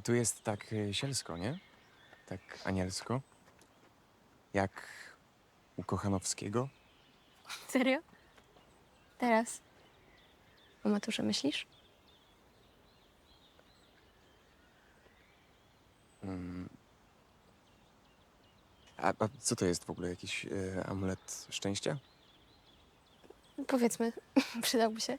Tu jest tak y, sielsko, nie? Tak anielsko. Jak u Kochanowskiego. Serio? Teraz? O maturze myślisz? A, a co to jest w ogóle? Jakiś y, amulet szczęścia? Powiedzmy, przydałby się.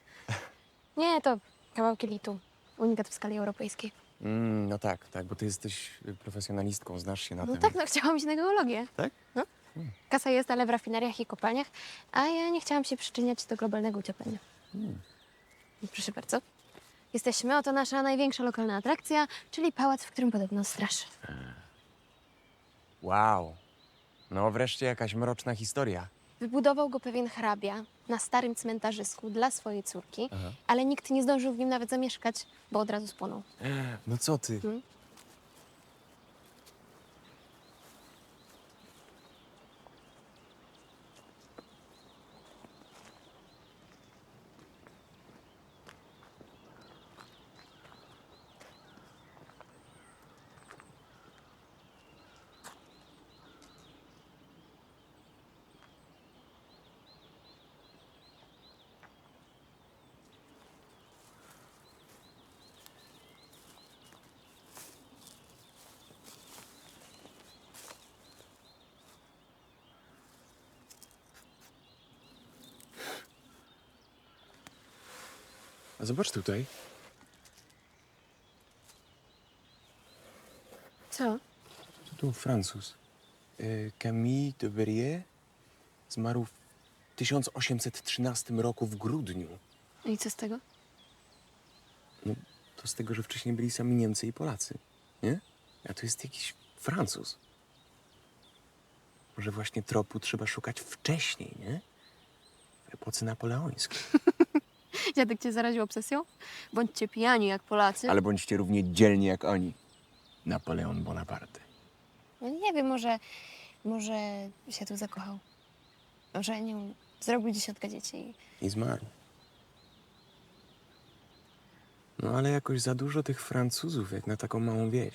Nie, to kawałki litu. Unikat w skali europejskiej. Mm, no tak, tak, bo ty jesteś y, profesjonalistką, znasz się na No tym. tak, no chciałam iść na geologię. Tak? No. Kasa jest, ale w rafineriach i kopalniach, a ja nie chciałam się przyczyniać do globalnego ocieplenia. Proszę bardzo. Jesteśmy, oto nasza największa lokalna atrakcja, czyli pałac, w którym podobno straszy. Wow. No wreszcie jakaś mroczna historia. Wybudował go pewien hrabia na starym cmentarzysku dla swojej córki, Aha. ale nikt nie zdążył w nim nawet zamieszkać, bo od razu spłonął. No co ty? Hmm? A zobacz tutaj. Co? Co tu Francuz? Y, Camille de Berrier zmarł w 1813 roku w grudniu. No i co z tego? No, to z tego, że wcześniej byli sami Niemcy i Polacy, nie? A tu jest jakiś Francuz. Może właśnie tropu trzeba szukać wcześniej, nie? W epoce napoleońskiej. Dziadek cię zaraził obsesją? Bądźcie pijani jak Polacy. Ale bądźcie równie dzielni jak oni. Napoleon Bonaparte. No nie wiem, może, może się tu zakochał. Może, nie wiem, zrobił dziesiątkę dzieci. i- I zmarł. No ale jakoś za dużo tych Francuzów, jak na taką małą wieś.